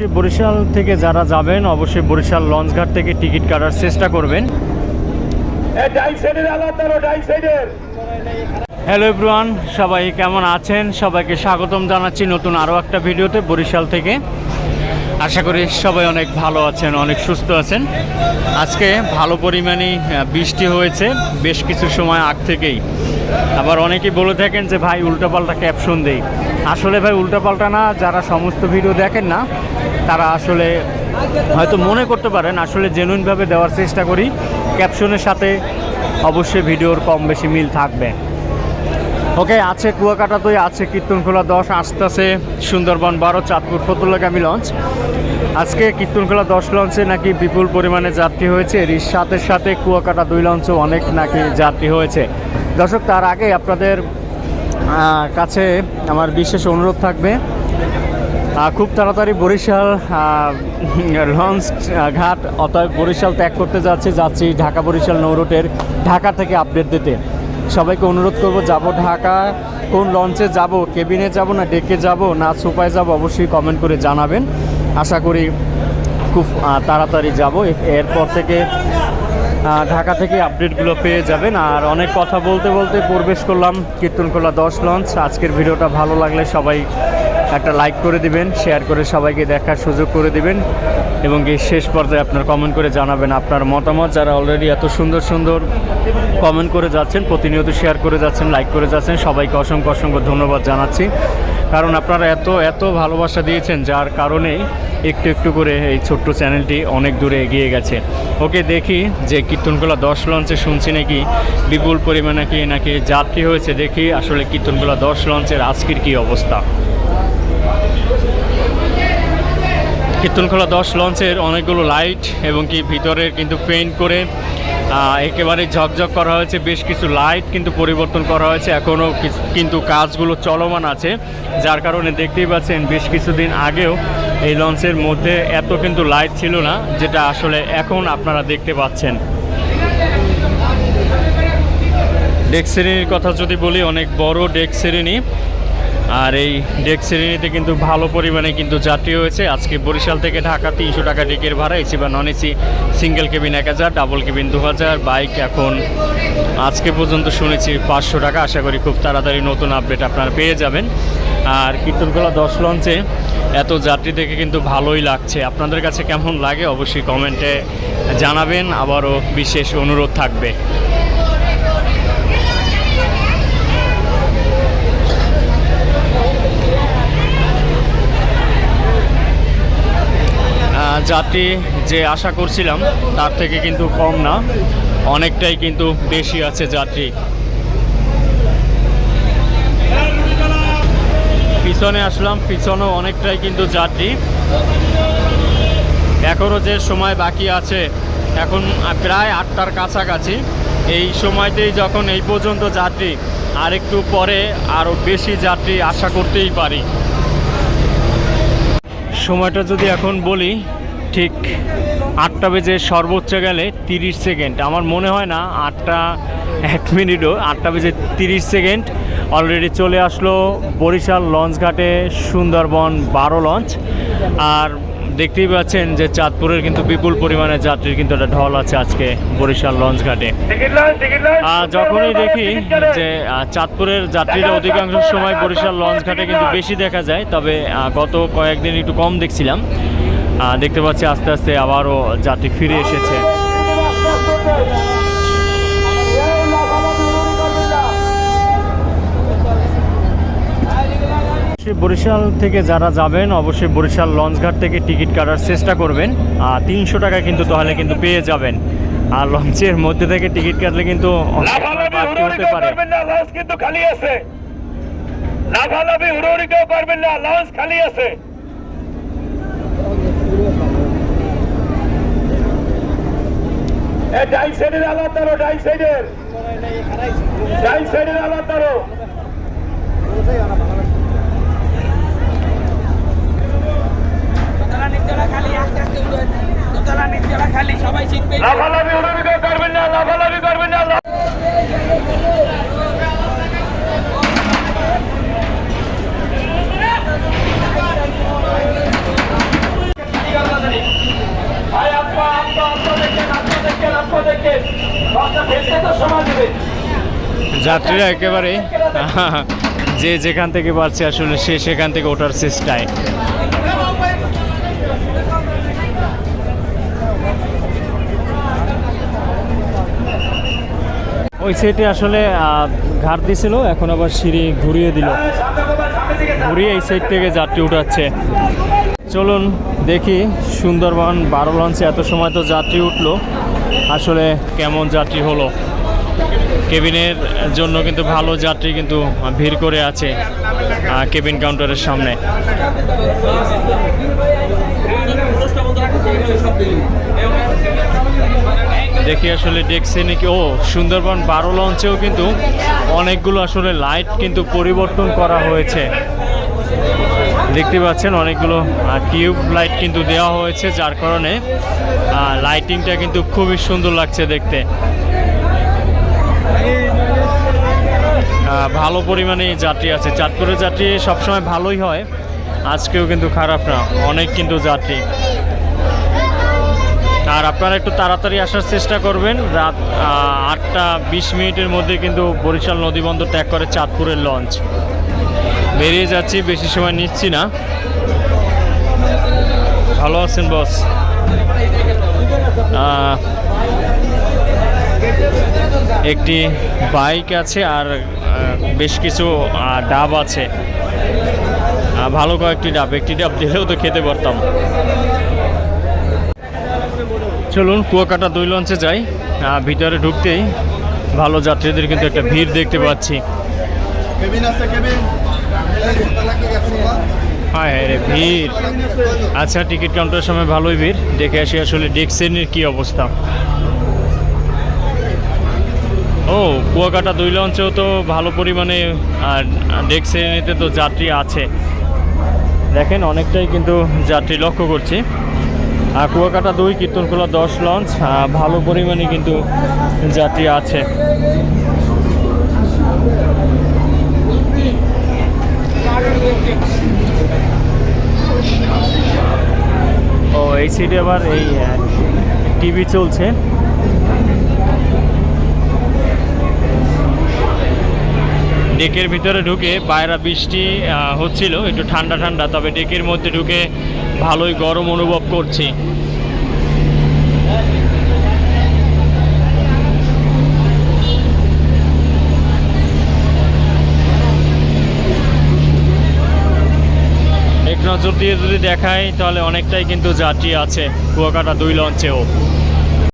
অবশ্যই বরিশাল থেকে যারা যাবেন অবশ্যই বরিশাল লঞ্চঘাট থেকে টিকিট কাটার চেষ্টা করবেন। হ্যালো এভরিওয়ান সবাই কেমন আছেন? সবাইকে স্বাগতম জানাচ্ছি নতুন আরও একটা ভিডিওতে বরিশাল থেকে। আশা করি সবাই অনেক ভালো আছেন অনেক সুস্থ আছেন। আজকে ভালো পরিমাণেই আহ, বৃষ্টি হয়েছে বেশ কিছু সময় আগ থেকেই। আবার অনেকেই বলে থাকেন যে ভাই উল্টাপাল্টা ক্যাপশন দেই। আসলে ভাই উল্টাপাল্টা না যারা সমস্ত ভিডিও দেখেন না তারা আসলে হয়তো মনে করতে পারেন, আসলে জেনুইনভাবে দেওয়ার চেষ্টা করি। ক্যাপশনের সাথে অবশ্যই ভিডিওর কম বেশি মিল থাকবে। ওকে, আছে কুয়াকাটাতেই আছে কীর্তনখোলা দশ, আসতেছে সুন্দরবন বারো, চাঁদপুর ফতুল্লাগামী লঞ্চ। আজকে কীর্তনখোলা দশ লঞ্চে নাকি বিপুল পরিমাণে যাত্রী হয়েছে। এর সাথে সাথে কুয়াকাটা দুই লঞ্চে অনেক নাকি যাত্রী হয়েছে। দর্শক, তার আগে আপনাদের কাছে আমার বিশেষ অনুরোধ থাকবে। খুব তাড়াতাড়ি বরিশাল লঞ্চ ঘাট, অতএব বরিশাল ত্যাগ করতে যাচ্ছি যাচ্ছি ঢাকা বরিশাল নৌরুটের ঢাকা থেকে আপডেট দিতে। সবাইকে অনুরোধ করব, যাব ঢাকা, কোন লঞ্চে যাব, কেবিনে যাব না ডেকে যাব, না সুপায় যাব, অবশ্যই কমেন্ট করে জানাবেন। আশা করি খুব তাড়াতাড়ি যাব। এরপর থেকে ঢাকা থেকে আপডেটগুলো পেয়ে যাবেন। আর অনেক কথা বলতে বলতে প্রবেশ করলাম কীর্তনকলা দশ লঞ্চ। আজকের ভিডিওটা ভালো লাগলে সবাই একটা লাইক করে দিবেন শেয়ার করে সবাইকে দেখার সুযোগ করে দিবেন এবং এই শেষ পর্যায়ে আপনার কমেন্ট করে জানাবেন আপনার মতামত। যারা অলরেডি এত সুন্দর সুন্দর কমেন্ট করে যাচ্ছেন, প্রতিনিয়ত শেয়ার করে যাচ্ছেন লাইক করে যাচ্ছেন, সবাইকে অসংখ্য অসংখ্য ধন্যবাদ জানাচ্ছি। কারণ আপনারা এত এত ভালোবাসা দিয়েছেন, যার কারণে একটু একটু করে এই ছোট্ট চ্যানেলটি অনেক দূরে এগিয়ে গেছে। ওকে, দেখি যে কীর্তনগুলা দশ লঞ্চে শুনছি নাকি, বিপুল পরিমাণে কি নাকি যাত্রী হয়েছে, দেখি আসলে কীর্তনগুলা দশ লঞ্চের আজকের কী অবস্থা। কীর্তনখোলা দশ লঞ্চের অনেকগুলো লাইট এবং কি ভিতরের কিন্তু পেইন্ট করে একেবারে ঝকঝক করা হয়েছে, বেশ কিছু লাইট কিন্তু পরিবর্তন করা হয়েছে। এখনও কিন্তু কাজগুলো চলমান আছে, যার কারণে দেখতেই পাচ্ছেন বেশ কিছুদিন আগেও এই লঞ্চের মধ্যে এত কিন্তু লাইট ছিল না, যেটা আসলে এখন আপনারা দেখতে পাচ্ছেন। ডেক শ্রেণির কথা যদি বলি, অনেক বড় ডেক শ্রেণি। আর এই ডেক শ্রেণীতে কিন্তু ভালো পরিমাণে কিন্তু যাত্রী হয়েছে। আজকে বরিশাল থেকে ঢাকা তিনশো টাকা ডেকের ভাড়া, এসি বা নন এসি সিঙ্গেল কেবিন এক হাজার ডাবল কেবিন দু হাজার বাইক এখন আজকে পর্যন্ত শুনেছি পাঁচশো টাকা। আশা করি খুব তাড়াতাড়ি নতুন আপডেট আপনারা পেয়ে যাবেন। আর কীর্তনকলা দশ লঞ্চে এত যাত্রী দেখে কিন্তু ভালোই লাগছে। আপনাদের কাছে কেমন লাগে অবশ্যই কমেন্টে জানাবেন। আবারও বিশেষ অনুরোধ থাকবে। যাত্রী যে আশা করছিলাম, তার থেকে কিন্তু কম না। অনেকটাই কিন্তু বেশি আছে যাত্রী। পিছনে আসলাম, পিছনেও অনেকটাই কিন্তু যাত্রী। এখনও যে সময় বাকি আছে, এখন প্রায় আটটার কাছাকাছি। এই সময়তেই যখন এই পর্যন্ত যাত্রী আর একটু পরে আরও বেশি যাত্রী আশা করতেই পারি। সময়টা যদি এখন বলি ঠিক আটটা বেজে সর্বোচ্চ গেলে তিরিশ সেকেন্ড। আমার মনে হয় না আটটা এক মিনিটও আটটা বেজে তিরিশ সেকেন্ড। অলরেডি চলে আসলো বরিশাল লঞ্চ ঘাটে সুন্দরবন বারো লঞ্চ। আর দেখতেই পাচ্ছেন যে চাঁদপুরের কিন্তু বিপুল পরিমাণে যাত্রীর কিন্তু একটা ঢল আছে আজকে বরিশাল লঞ্চ ঘাটে। যখনই দেখি যে চাঁদপুরের যাত্রীরা অধিকাংশ সময় বরিশাল লঞ্চ ঘাটে কিন্তু বেশি দেখা যায় তবে গত কয়েকদিন একটু কম দেখছিলাম। দেখতে পাচ্ছি আস্তে আস্তে আবারও যাত্রী ফিরে এসেছে। বরিশাল থেকে যারা যাবেন অবশ্যই বরিশাল লঞ্চঘাট থেকে টিকিট কাটার চেষ্টা করবেন। আর তিনশো টাকা কিন্তু তাহলে কিন্তু পেয়ে যাবেন। আর লঞ্চের মধ্যে থেকে টিকিট কাটলে কিন্তু হতে পারে। না লঞ্চ কিন্তু খালি আছে। লাফালাফি হুড়োহুড়ি কেউ করবেন না লঞ্চ খালি আছে। নিচতলা খালি আস্তে আস্তে ডাই সাইডের। ডাই খালি সবাই শিখবে লাফালাফি করবেন না লাফালাফি করবেন না। যাত্রীরা একেবারে যে যেখান থেকে পারছে আসলে সে সেখান থেকে ওঠার চেষ্টায়। ওই সেটে আসলে ঘাট দিছিল, এখন আবার সিঁড়ি ঘুরিয়ে দিল। ঘুরিয়ে এই সাইড থেকে যাত্রী উঠাচ্ছে। চলুন দেখি সুন্দরবন, বারো লঞ্চে এত সময় তো যাত্রী উঠল। আসলে কেমন যাত্রী হলো? কেবিনের জন্য কিন্তু ভালো যাত্রী কিন্তু ভিড় করে আছে কেবিন কাউন্টারের সামনে। দেখি আসলে দেখছি নাকি ও, সুন্দরবন বারো লঞ্চেও কিন্তু অনেকগুলো আসলে লাইট কিন্তু পরিবর্তন করা হয়েছে। দেখতে পাচ্ছেন অনেকগুলো টিউব লাইট কিন্তু দেওয়া হয়েছে, যার কারণে লাইটিংটা কিন্তু খুবই সুন্দর লাগছে দেখতে। ভালো পরিমাণে যাত্রী আছে। চাঁদপুরের যাত্রী সবসময় ভালোই হয়, আজকেও কিন্তু খারাপ না, অনেক কিন্তু যাত্রী। আর আপনারা একটু তাড়াতাড়ি আসার চেষ্টা করবেন, রাত আটটা বিশ মিনিটের মধ্যে কিন্তু বরিশাল নদীবন্দর ত্যাগ করে চাঁদপুরের লঞ্চ। বেরিয়ে যাচ্ছি, বেশি সময় নিচ্ছি না। ভালো আছেন, বস? একটি বাইক আছে আর বেশ কিছু ডাব আছে। ভালো কয়েকটি ডাব, একটি ডাব দিলেও তো খেতে পারতাম। চলুন, কুয়াকাটা দুই লঞ্চে যাই। ভিতরে ঢুকতেই ভালো যাত্রীদের কিন্তু একটা ভিড় দেখতে পাচ্ছি। কেবিন আছে, কেবিন। হায় হায় রে, ভিড়। আচ্ছা টিকিট কাউন্টারের সময় ভালোই ভিড়। দেখে আসি আসলে ডেক শ্রেণির কী অবস্থা। ও, কুয়াকাটা দুই লঞ্চেও তো ভালো পরিমাণে, আর ডেক শ্রেণীতে তো যাত্রী আছে। দেখেন, অনেকটাই কিন্তু যাত্রী লক্ষ্য করছি। আর কুয়াকাটা দুই, কীর্তনখোলা দশ লঞ্চ ভালো পরিমাণে কিন্তু যাত্রী আছে। ও, এই সাইডে আবার এই টিভি চলছে। ডেকের ভিতরে ঢুকে বাইরা বৃষ্টি হচ্ছিল, একটু ঠান্ডা ঠান্ডা, তবে ডেকের মধ্যে ঢুকে ভালোই গরম অনুভব করছি এক নজর দিয়ে যদি দেখাই তাহলে অনেকটাই কিন্তু যাত্রী আছে কুয়াকাটা দুই লঞ্চেও।